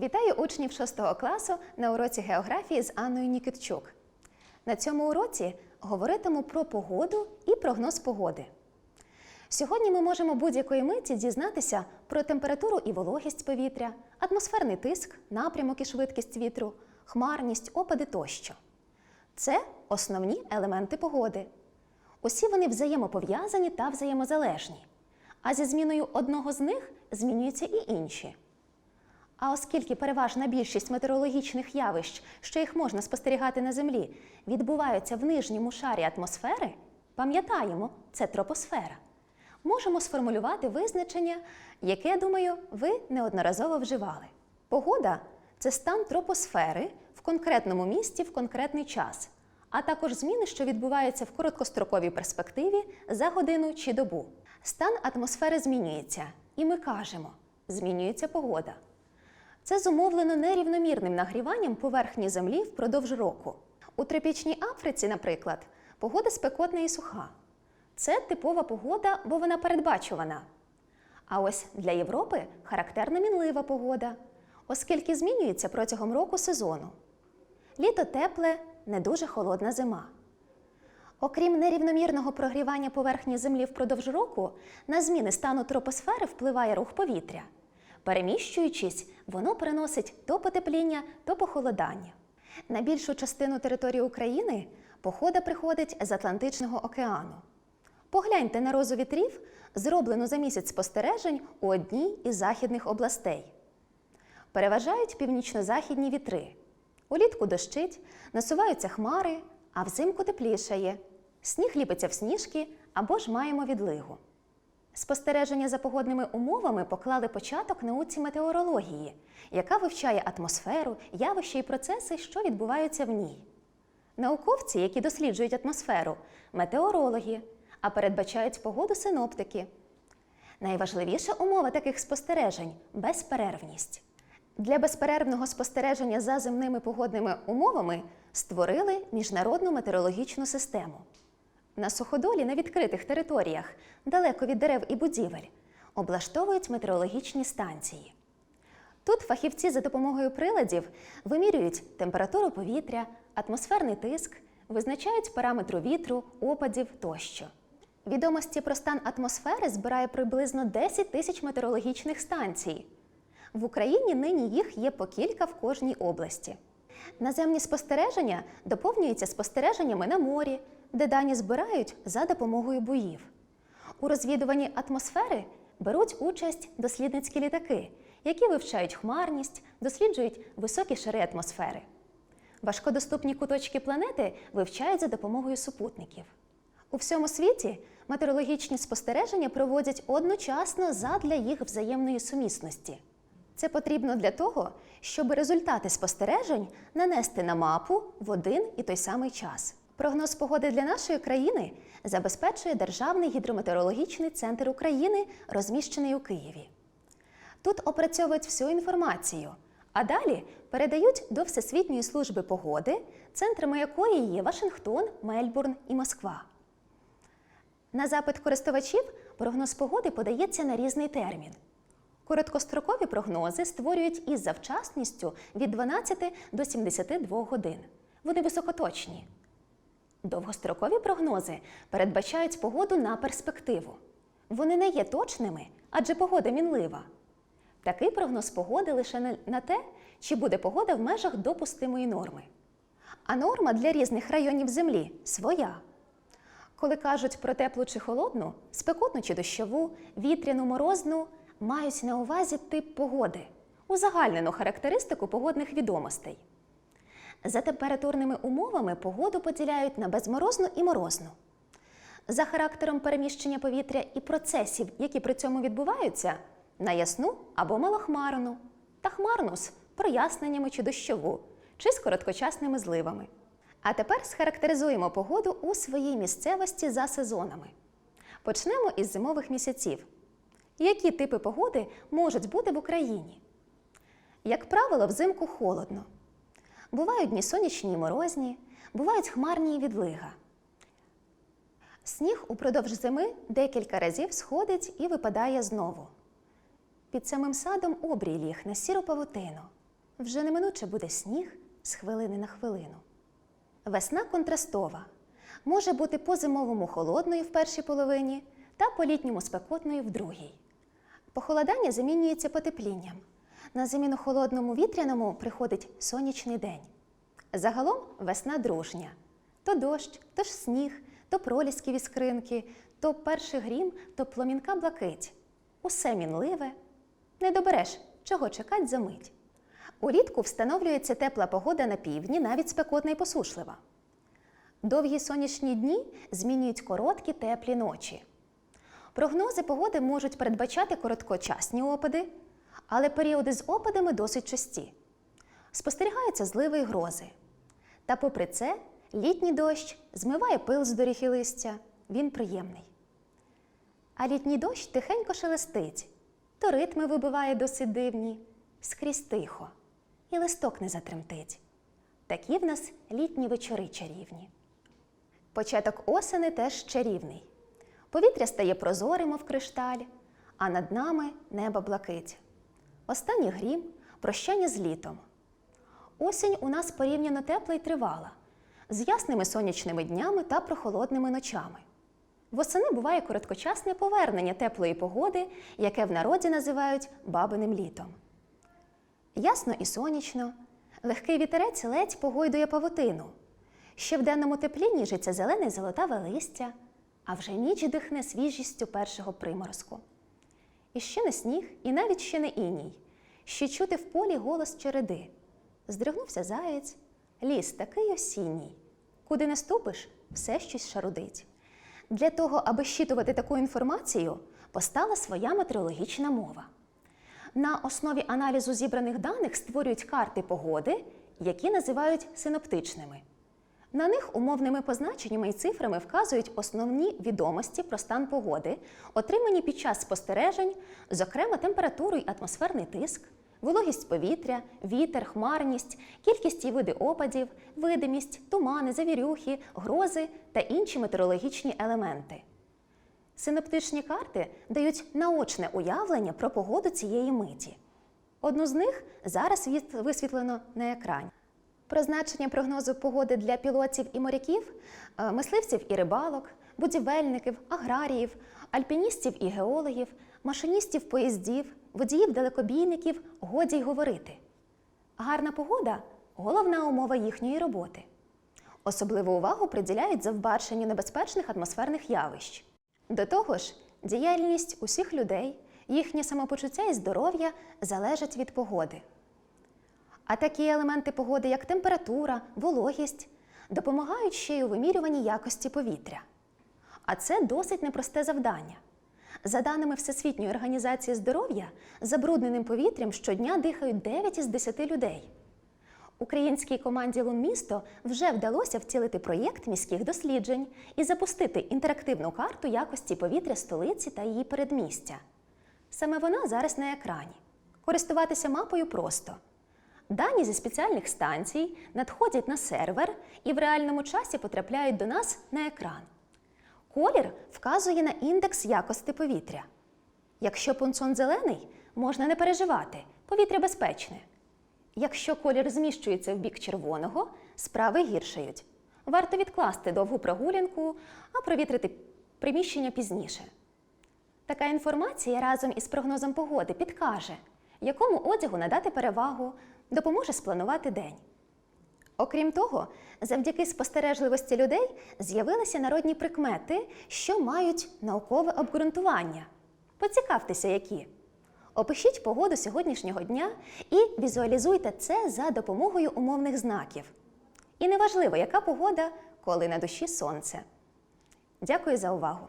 Вітаю учнів 6 класу на уроці географії з Анною Нікітчук. На цьому уроці говоритиму про погоду і прогноз погоди. Сьогодні ми можемо будь-якої миті дізнатися про температуру і вологість повітря, атмосферний тиск, напрямок і швидкість вітру, хмарність, опади тощо. Це основні елементи погоди. Усі вони взаємопов'язані та взаємозалежні. А зі зміною одного з них змінюються і інші. А оскільки переважна більшість метеорологічних явищ, що їх можна спостерігати на Землі, відбуваються в нижньому шарі атмосфери, пам'ятаємо, це тропосфера, можемо сформулювати визначення, яке, думаю, ви неодноразово вживали. Погода це стан тропосфери в конкретному місці в конкретний час, а також зміни, що відбуваються в короткостроковій перспективі за годину чи добу. Стан атмосфери змінюється, і ми кажемо, змінюється погода. Це зумовлено нерівномірним нагріванням поверхні землі впродовж року. У тропічній Африці, наприклад, погода спекотна і суха. Це типова погода, бо вона передбачувана. А ось для Європи характерна мінлива погода, оскільки змінюється протягом року сезону. Літо тепле, не дуже холодна зима. Окрім нерівномірного прогрівання поверхні Землі впродовж року, на зміни стану тропосфери впливає рух повітря. Переміщуючись, воно переносить то потепління, то похолодання. На більшу частину території України похода приходить з Атлантичного океану. Погляньте на розу вітрів, зроблену за місяць спостережень у одній із західних областей. Переважають північно-західні вітри. Улітку дощить, насуваються хмари, а взимку теплішає. Сніг ліпиться в сніжки або ж маємо відлигу. Спостереження за погодними умовами поклали початок науці метеорології, яка вивчає атмосферу, явища і процеси, що відбуваються в ній. Науковці, які досліджують атмосферу, метеорологи, а передбачають погоду синоптики. Найважливіша умова таких спостережень безперервність. Для безперервного спостереження за земними погодними умовами створили міжнародну метеорологічну систему. На суходолі на відкритих територіях, далеко від дерев і будівель, облаштовують метеорологічні станції. Тут фахівці за допомогою приладів вимірюють температуру повітря, атмосферний тиск, визначають параметру вітру, опадів тощо. Відомості про стан атмосфери збирає приблизно 10 тисяч метеорологічних станцій. В Україні нині їх є по кілька в кожній області. Наземні спостереження доповнюються спостереженнями на морі, де дані збирають за допомогою буїв. У розвідуванні атмосфери беруть участь дослідницькі літаки, які вивчають хмарність, досліджують високі шари атмосфери. Важкодоступні куточки планети вивчають за допомогою супутників. У всьому світі метеорологічні спостереження проводять одночасно задля їх взаємної сумісності. Це потрібно для того, щоб результати спостережень нанести на мапу в один і той самий час. Прогноз погоди для нашої країни забезпечує Державний гідрометеорологічний центр України, розміщений у Києві. Тут опрацьовують всю інформацію, а далі передають до Всесвітньої служби погоди, центрами якої є Вашингтон, Мельбурн і Москва. На запит користувачів прогноз погоди подається на різний термін. Короткострокові прогнози створюють із завчасністю від 12 до 72 годин. Вони високоточні. Довгострокові прогнози передбачають погоду на перспективу. Вони не є точними, адже погода мінлива. Такий прогноз погоди лише на- те, чи буде погода в межах допустимої норми. А норма для різних районів Землі своя. Коли кажуть про теплу чи холодну, спекотну чи дощову, вітряну, морозну, мають на увазі тип погоди, узагальнену характеристику погодних відомостей. За температурними умовами погоду поділяють на безморозну і морозну. За характером переміщення повітря і процесів, які при цьому відбуваються, на ясну або малохмарну, та хмарну з проясненнями чи дощову, чи з короткочасними зливами. А тепер схарактеризуємо погоду у своїй місцевості за сезонами. Почнемо із зимових місяців. Які типи погоди можуть бути в Україні? Як правило, взимку холодно. Бувають дні сонячні і морозні, бувають хмарні і відлига. Сніг упродовж зими декілька разів сходить і випадає знову. Під самим садом обрій ліг на сіру павутину. вже неминуче буде сніг з хвилини на хвилину. Весна контрастова. Може бути по зимовому холодною в першій половині та по літньому спекотною в другій. Похолодання замінюється потеплінням. На заміну холодному вітряному приходить сонячний день. Загалом весна дружня. То дощ, то ж сніг, то пролісків іскринки, то перший грім, то пломінка блакить. Усе мінливе. Не добереш, чого чекать за мить. Улітку встановлюється тепла погода на півдні, навіть спекотна і посушлива. Довгі сонячні дні змінюють короткі теплі ночі. Прогнози погоди можуть передбачати короткочасні опади, але періоди з опадами досить часті. Спостерігаються зливи й грози. Та попри це, літній дощ змиває пил з доріг і листя, він приємний. А літній дощ тихенько шелестить, то ритми вибиває досить дивні, скрізь тихо, і листок не затремтить. Такі в нас літні вечори чарівні. Початок осени теж чарівний. Повітря стає прозорим, мов кришталь, а над нами небо блакить. Останній грім прощання з літом. Осінь у нас порівняно тепла й тривала, з ясними сонячними днями та прохолодними ночами. Восени буває короткочасне повернення теплої погоди, яке в народі називають бабиним літом. Ясно і сонячно, легкий вітерець ледь погойдує павутину. Ще в денному теплі ніжиться зелене й золотаве листя, а вже ніч дихне свіжістю першого приморозку. І ще не сніг, і навіть ще не іній. Ще чути в полі голос череди. Здригнувся заєць, ліс такий осінній. Куди не ступиш, все щось шарудить. Для того, аби щитувати таку інформацію, постала своя метеорологічна мова. На основі аналізу зібраних даних створюють карти погоди, які називають синоптичними. На них умовними позначеннями і цифрами вказують основні відомості про стан погоди, отримані під час спостережень, зокрема температуру і атмосферний тиск, вологість повітря, вітер, хмарність, кількість і види опадів, видимість, тумани, завірюхи, грози та інші метеорологічні елементи. Синоптичні карти дають наочне уявлення про погоду цієї миті. Одну з них зараз висвітлено на екрані. Про значення прогнозу погоди для пілотів і моряків, е, мисливців і рибалок, будівельників, аграріїв, альпіністів і геологів, машиністів поїздів, водіїв далекобійників годі й говорити. Гарна погода головна умова їхньої роботи. Особливу увагу приділяють завбаченню небезпечних атмосферних явищ. До того ж, діяльність усіх людей, їхнє самопочуття і здоров'я залежать від погоди. А такі елементи погоди, як температура, вологість, допомагають ще й у вимірюванні якості повітря. А це досить непросте завдання. За даними Всесвітньої організації здоров'я, забрудненим повітрям щодня дихають 9 із 10 людей. Українській команді Лунмісто вже вдалося втілити проєкт міських досліджень і запустити інтерактивну карту якості повітря столиці та її передмістя. Саме вона зараз на екрані. Користуватися мапою просто. Дані зі спеціальних станцій надходять на сервер і в реальному часі потрапляють до нас на екран. Колір вказує на індекс якості повітря. Якщо пунксон зелений, можна не переживати, повітря безпечне. Якщо колір зміщується в бік червоного, справи гіршають. Варто відкласти довгу прогулянку, а провітрити приміщення пізніше. Така інформація разом із прогнозом погоди підкаже, якому одягу надати перевагу, допоможе спланувати день. Окрім того, завдяки спостережливості людей з'явилися народні прикмети, що мають наукове обґрунтування. Поцікавтеся, які. Опишіть погоду сьогоднішнього дня і візуалізуйте це за допомогою умовних знаків. І неважливо, яка погода, коли на душі сонце. Дякую за увагу!